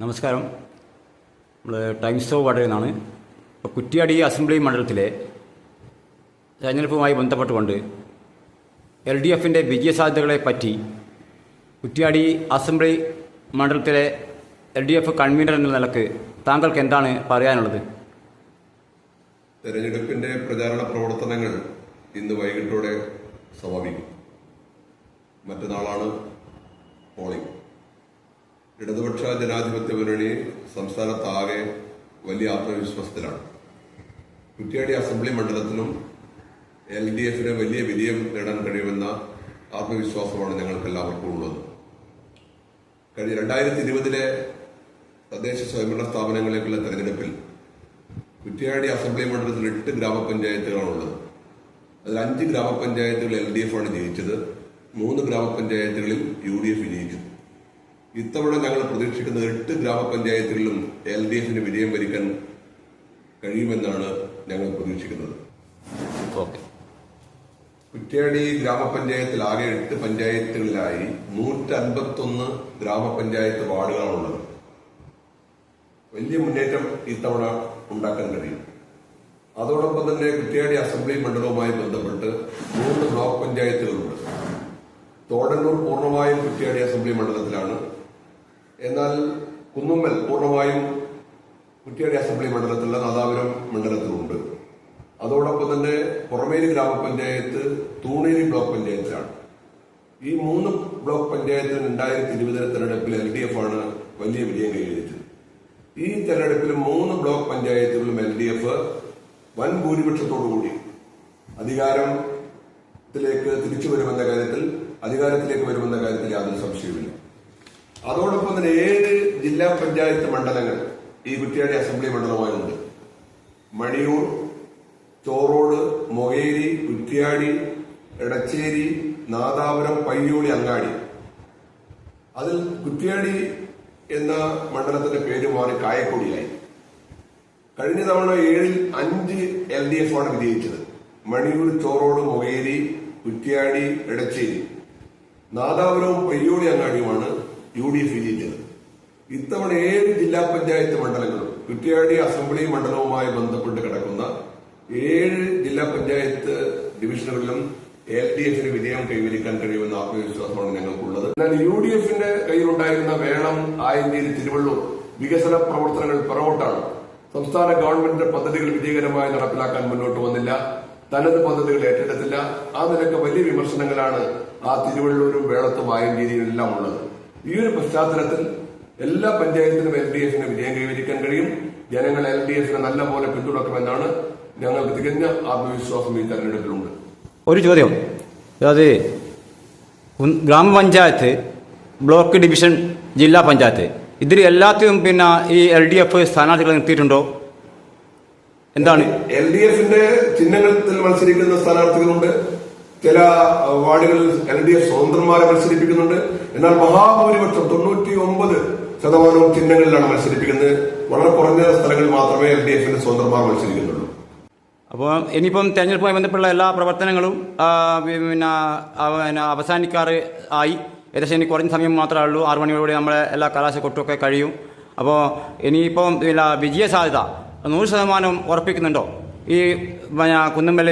നമസ്കാരം. നമ്മൾ times of വാർഡിൽ നിന്നാണ് ഇപ്പോൾ കുറ്റിയാടി അസംബ്ലി മണ്ഡലത്തിലെ തെരഞ്ഞെടുപ്പുമായി ബന്ധപ്പെട്ടുകൊണ്ട് എൽ ഡി എഫിന്റെ വിജയസാധ്യതകളെ പറ്റി കുറ്റിയാടി അസംബ്ലി മണ്ഡലത്തിലെ എൽ ഡി എഫ് കൺവീനർ എന്ന നിലയ്ക്ക് താങ്കൾക്ക് എന്താണ് പറയാനുള്ളത്? തെരഞ്ഞെടുപ്പിന്റെ പ്രചാരണ പ്രവർത്തനങ്ങൾ ഇന്ന് വൈകിട്ടോടെ സമാപിക്കും. മറ്റന്നാളാണ് പോളിംഗ് ഇടതുപക്ഷ ജനാധിപത്യ മുന്നണി സംസ്ഥാനത്താകെ വലിയ ആത്മവിശ്വാസത്തിലാണ്. കുറ്റ്യാടി അസംബ്ലി മണ്ഡലത്തിലും എൽ ഡി എഫിന് വലിയ വിജയം നേടാൻ കഴിയുമെന്ന ആത്മവിശ്വാസമാണ് ഞങ്ങൾക്ക് എല്ലാവർക്കും ഉള്ളത്. കഴിഞ്ഞ രണ്ടായിരത്തി ഇരുപതിലെ തദ്ദേശ സ്വയംഭരണ സ്ഥാപനങ്ങളിലേക്കുള്ള തെരഞ്ഞെടുപ്പിൽ കുറ്റ്യാടി അസംബ്ലി മണ്ഡലത്തിൽ എട്ട് ഗ്രാമപഞ്ചായത്തുകളാണുള്ളത്. അതിൽ അഞ്ച് ഗ്രാമപഞ്ചായത്തുകൾ എൽ ഡി എഫ് ആണ് ജയിച്ചത്. മൂന്ന് ഗ്രാമപഞ്ചായത്തുകളിൽ യു ഡി എഫ് വിജയിച്ചു. ഇത്തവണ ഞങ്ങൾ പ്രതീക്ഷിക്കുന്നത് എട്ട് ഗ്രാമപഞ്ചായത്തുകളിലും എൽ ഡി എഫിന് വിജയം വരിക്കാൻ കഴിയുമെന്നാണ് ഞങ്ങൾ പ്രതീക്ഷിക്കുന്നത്. കുറ്റ്യാടി ഗ്രാമപഞ്ചായത്തിൽ ആകെ എട്ട് പഞ്ചായത്തുകളിലായി നൂറ്റി അൻപത്തൊന്ന് ഗ്രാമപഞ്ചായത്ത് വാർഡുകളാണുള്ളത്. വലിയ മുന്നേറ്റം ഇത്തവണ ഉണ്ടാക്കാൻ കഴിയും. അതോടൊപ്പം തന്നെ കുറ്റ്യാടി അസംബ്ലി മണ്ഡലവുമായി ബന്ധപ്പെട്ട് മൂന്ന് ബ്ലോക്ക് പഞ്ചായത്തുകളുണ്ട്. തോടന്നൂർ പൂർണമായും കുറ്റ്യാടി അസംബ്ലി മണ്ഡലത്തിലാണ് എന്നാൽ കുന്നുമ്മൽ പൂർണമായും കുറ്റ്യാടി അസംബ്ലി മണ്ഡലത്തിലുള്ള നാദാപുരം മണ്ഡലത്തിലുണ്ട്. അതോടൊപ്പം തന്നെ പുറമേരി ഗ്രാമപഞ്ചായത്ത് തൂണേരി ബ്ലോക്ക് പഞ്ചായത്തിലാണ്. ഈ മൂന്ന് ബ്ലോക്ക് പഞ്ചായത്തിന് രണ്ടായിരത്തി ഇരുപതിലെ തെരഞ്ഞെടുപ്പിൽ എൽ ഡി എഫ് ആണ് വലിയ വിജയം കൈവരിച്ചത്. ഈ തെരഞ്ഞെടുപ്പിൽ മൂന്ന് ബ്ലോക്ക് പഞ്ചായത്തുകളും എൽ ഡി എഫ് വൻ ഭൂരിപക്ഷത്തോടുകൂടി അധികാരത്തിലേക്ക് തിരിച്ചു വരുമെന്ന കാര്യത്തിൽ അധികാരത്തിലേക്ക് വരുമെന്ന കാര്യത്തിൽ യാതൊരു സംശയവുമില്ല. അതോടൊപ്പം തന്നെ ഏഴ് ജില്ലാ പഞ്ചായത്ത് മണ്ഡലങ്ങൾ ഈ കുറ്റിയാടി അസംബ്ലി മണ്ഡലമായുണ്ട്? മണിയൂർ ചോറോട് മൊകേരി കുറ്റിയാടി എടച്ചേരി നാദാപുരം പയ്യോളി അങ്ങാടി. അതിൽ കുറ്റിയാടി എന്ന മണ്ഡലത്തിന്റെ പേര് മാറി കായക്കൊടിയായി. കഴിഞ്ഞ തവണ ഏഴിൽ അഞ്ച് എൽ ഡി എഫ് ആണ് വിജയിച്ചത്. മണിയൂർ ചോറോട് മൊകേരി കുറ്റിയാടി എടച്ചേരി. നാദാപുരവും പയ്യോളി അങ്ങാടിയുമാണ് യു ഡി എഫ് വിജയിച്ചത്. ഇത്തവണ ഏഴ് ജില്ലാ പഞ്ചായത്ത് മണ്ഡലങ്ങളും കുറ്റിയാടി അസംബ്ലി മണ്ഡലവുമായി ബന്ധപ്പെട്ട് കിടക്കുന്ന ഏഴ് ജില്ലാ പഞ്ചായത്ത് ഡിവിഷനുകളിലും എൽ ഡി എഫിന് വിജയം കൈവരിക്കാൻ കഴിയുമെന്ന ആത്മവിശ്വാസമാണ് ഞങ്ങൾക്കുള്ളത്. എന്നാൽ യു ഡി എഫിന്റെ കയ്യിലുണ്ടായിരുന്ന വേളം ആയഞ്ചേരി തിരുവള്ളൂർ വികസന പ്രവർത്തനങ്ങൾ പിറകോട്ടാണ്. സംസ്ഥാന ഗവൺമെന്റിന്റെ പദ്ധതികൾ വിജയകരമായി നടപ്പിലാക്കാൻ മുന്നോട്ട് വന്നില്ല. തനത് പദ്ധതികൾ ഏറ്റെടുത്തില്ല. ആ നിലയ്ക്ക് വലിയ വിമർശനങ്ങളാണ് ആ തിരുവള്ളൂരും വേളത്തും ആയഞ്ചേരിയും എല്ലാം ഉള്ളത്. ഈ ഒരു പശ്ചാത്തലത്തിൽ എല്ലാ പഞ്ചായത്തിനും എൽ ഡി എഫിന് വിജയം കൈവരിക്കാൻ കഴിയും. ജനങ്ങൾ എൽ ഡി എഫിനെ നല്ലപോലെ പിന്തുണക്കുമെന്നാണ് ഞങ്ങൾക്ക് തികഞ്ഞ ആത്മവിശ്വാസം ഈ തെരഞ്ഞെടുപ്പിലുണ്ട്. ഒരു ചോദ്യം. അതായത് ഗ്രാമപഞ്ചായത്ത് ബ്ലോക്ക് ഡിവിഷൻ ജില്ലാ പഞ്ചായത്ത് ഇതിൽ എല്ലാത്തിനും പിന്നെ ഈ എൽ ഡി എഫ് സ്ഥാനാർത്ഥികളെ നിർത്തിയിട്ടുണ്ടോ? എന്താണ്? എൽ ഡി എഫിന്റെ ചിഹ്നങ്ങളിൽ മത്സരിക്കുന്ന സ്ഥാനാർത്ഥികളുണ്ട്. ചില വാർഡുകളിൽ എൽ ഡി എഫ് സ്വതന്ത്രന്മാരെ മത്സരിപ്പിക്കുന്നുണ്ട്. എന്നാൽ മഹാഭൂരിപക്ഷം തൊണ്ണൂറ്റി ഒമ്പത് ശതമാനവും ചിഹ്നങ്ങളിലാണ് മത്സരിപ്പിക്കുന്നത്. വളരെ കുറഞ്ഞ സ്ഥലങ്ങളിൽ മാത്രമേ എൽ ഡി എഫിന്റെ സ്വതന്ത്രന്മാർ മത്സരിക്കുന്നുള്ളൂ. അപ്പോൾ ഇനിയിപ്പം തെരഞ്ഞെടുപ്പുമായി ബന്ധപ്പെട്ടുള്ള എല്ലാ പ്രവർത്തനങ്ങളും പിന്നെ അവസാനിക്കാറ് ആയി. ഏകദേശം ഇനി കുറഞ്ഞ സമയം മാത്രമേ ഉള്ളൂ. ആറു മണിയോടെ നമ്മളെ എല്ലാ കലാശക്കൊട്ടുമൊക്കെ കഴിയും. അപ്പോൾ ഇനിയിപ്പം പിന്നെ വിജയ സാധ്യത നൂറ് ശതമാനം ഉറപ്പിക്കുന്നുണ്ടോ? ഈ കുന്നമ്മല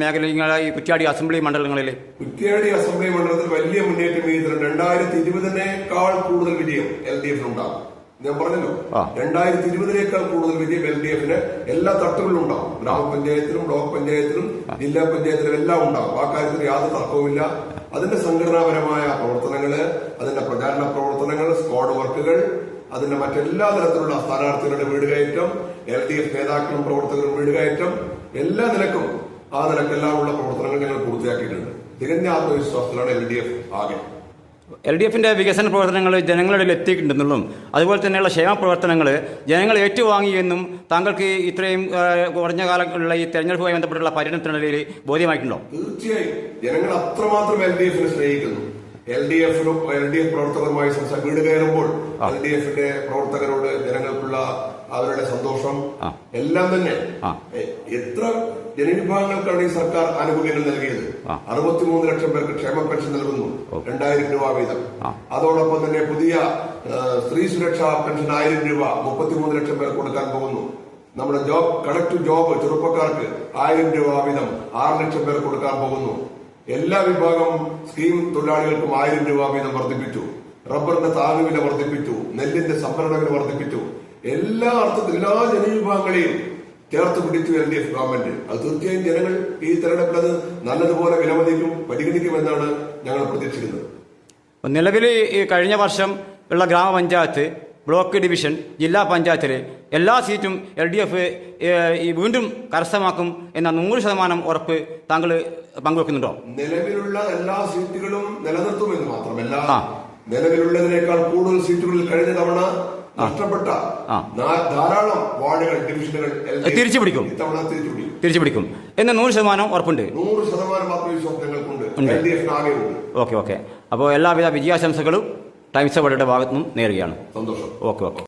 മേഖല ഈ കുറ്റ്യാടി അസംബ്ലി മണ്ഡലങ്ങളിൽ കുറ്റ്യാടി അസംബ്ലി മണ്ഡലത്തിൽ വലിയ മുന്നേറ്റം ചെയ്തിട്ടുണ്ട്. രണ്ടായിരത്തി ഇരുപതിനേക്കാൾ കൂടുതൽ വിജയം എൽ ഡി എഫിന് ഉണ്ടാകും ഞാൻ പറഞ്ഞല്ലോ. രണ്ടായിരത്തി ഇരുപതിനേക്കാൾ കൂടുതൽ വിജയം എൽ ഡി എഫിന് എല്ലാ തട്ടുകളിലും ഉണ്ടാവും ഗ്രാമപഞ്ചായത്തിലും ബ്ലോക്ക് പഞ്ചായത്തിലും ജില്ലാ പഞ്ചായത്തിലും എല്ലാം ഉണ്ടാവും. ആ കാര്യത്തിൽ യാതൊരു തർക്കവുമില്ല. അതിന്റെ സംഘടനാപരമായ പ്രവർത്തനങ്ങൾ അതിന്റെ പ്രചാരണ പ്രവർത്തനങ്ങൾ സ്ക്വാഡ് വർക്കുകൾ അതിന്റെ മറ്റെല്ലാ തരത്തിലുള്ള സ്ഥാനാർത്ഥികളുടെ വീടുകയറ്റം എൽ ഡി എഫ് നേതാക്കളും പ്രവർത്തകരും വീടുകയറ്റം എല്ലാ നിലക്കും ആ നിലക്കെല്ലാം ഉള്ള പ്രവർത്തനങ്ങൾ ഞങ്ങൾ പൂർത്തിയാക്കിയിട്ടുണ്ട്. തികഞ്ഞ ആത്മവിശ്വാസത്തിലാണ് എൽ ഡി എഫ് ആകെ. എൽ ഡി എഫിന്റെ വികസന പ്രവർത്തനങ്ങൾ ജനങ്ങളുടെ എത്തിയിട്ടുണ്ടെന്നുള്ളതും അതുപോലെ തന്നെയുള്ള ക്ഷേമ പ്രവർത്തനങ്ങൾ ജനങ്ങൾ ഏറ്റുവാങ്ങിയെന്നും താങ്കൾക്ക് ഇത്രയും കുറഞ്ഞ കാലങ്ങളിലുള്ള ഈ തെരഞ്ഞെടുപ്പുമായി ബന്ധപ്പെട്ടുള്ള പര്യടനത്തിനിടയിൽ ബോധ്യമായിട്ടുണ്ടോ? തീർച്ചയായും. ജനങ്ങൾ അത്രമാത്രം എൽ ഡി എഫിനെ സ്നേഹിക്കുന്നു. എൽ ഡി എഫിലും എൽ ഡി എഫ് പ്രവർത്തകരുമായി സംസാ വീട് കയറുമ്പോൾ എൽ ഡി എഫിന്റെ പ്രവർത്തകരോട് ജനങ്ങൾക്കുള്ള അവരുടെ സന്തോഷം എല്ലാം തന്നെ. എത്ര ജനവിഭാഗങ്ങൾക്കാണ് ഈ സർക്കാർ ആനുകൂല്യങ്ങൾ നൽകിയത്. അറുപത്തിമൂന്ന് ലക്ഷം പേർക്ക് ക്ഷേമ പെൻഷൻ നൽകുന്നു. രണ്ടായിരം രൂപ വീതം. അതോടൊപ്പം തന്നെ പുതിയ സ്ത്രീ സുരക്ഷാ പെൻഷൻ ആയിരം രൂപ മുപ്പത്തിമൂന്ന് ലക്ഷം പേർക്ക് കൊടുക്കാൻ പോകുന്നു. നമ്മുടെ ജോബ് കളക്ട് ജോബ് ചെറുപ്പക്കാർക്ക് ആയിരം രൂപ വീതം ആറ് ലക്ഷം പേർ കൊടുക്കാൻ പോകുന്നു. എല്ലാ വിഭാഗം സ്കീം തൊഴിലാളികൾക്കും ആയിരം രൂപ വീതം വർദ്ധിപ്പിച്ചു. റബ്ബറിന്റെ താങ്ങുവില വർദ്ധിപ്പിച്ചു. നെല്ലിന്റെ സംഭരണ വില വർദ്ധിപ്പിച്ചു. എല്ലാ അർത്ഥത്തിൽ എല്ലാ ജനവിഭാഗങ്ങളെയും ചേർത്ത് പിടിച്ചു എൽ ഡി എഫ് ഗവൺമെന്റ്. അത് തീർച്ചയായും ജനങ്ങൾ ഈ തെരഞ്ഞെടുപ്പിൽ അത് നല്ലതുപോലെ വിലമതിക്കും പരിഗണിക്കുമെന്നാണ് ഞങ്ങൾ പ്രതീക്ഷിക്കുന്നത്. നിലവിൽ ഈ കഴിഞ്ഞ വർഷം ഉള്ള ഗ്രാമപഞ്ചായത്ത് ബ്ലോക്ക് ഡിവിഷൻ ജില്ലാ പഞ്ചായത്തിൽ എല്ലാ സീറ്റും എൽ ഡി എഫ് വീണ്ടും കരസ്ഥമാക്കും എന്ന നൂറ് ശതമാനം ഉറപ്പ് താങ്കൾ പങ്കുവെക്കുന്നുണ്ടോ? നിലവിലുള്ള എല്ലാ സീറ്റുകളും നിലനിർത്തുമെന്ന് മാത്രമല്ല നിലവിലുള്ളതിനേക്കാൾ കൂടുതൽ സീറ്റുകളിൽ കഴിഞ്ഞ തവണ നഷ്ടപ്പെട്ട. ധാരാളം വാർഡുകൾ ഡിവിഷനുകൾ തിരിച്ചു പിടിക്കും. ഇത്തവണ തിരിച്ചു പിടിക്കും തിരിച്ചു പിടിക്കും എന്ന നൂറ് ശതമാനം ഉറപ്പുണ്ട്. നൂറ് ശതമാനം ആത്മവിശ്വാസം ഞങ്ങൾക്കുണ്ട് ഓക്കെ ഓക്കെ. അപ്പോൾ എല്ലാവിധ വിജയാശംസകളും. ടൈംസ് അവരുടെ ഭാഗത്തു നിന്നും നേരുകയാണ്. സന്തോഷം. Okay okay.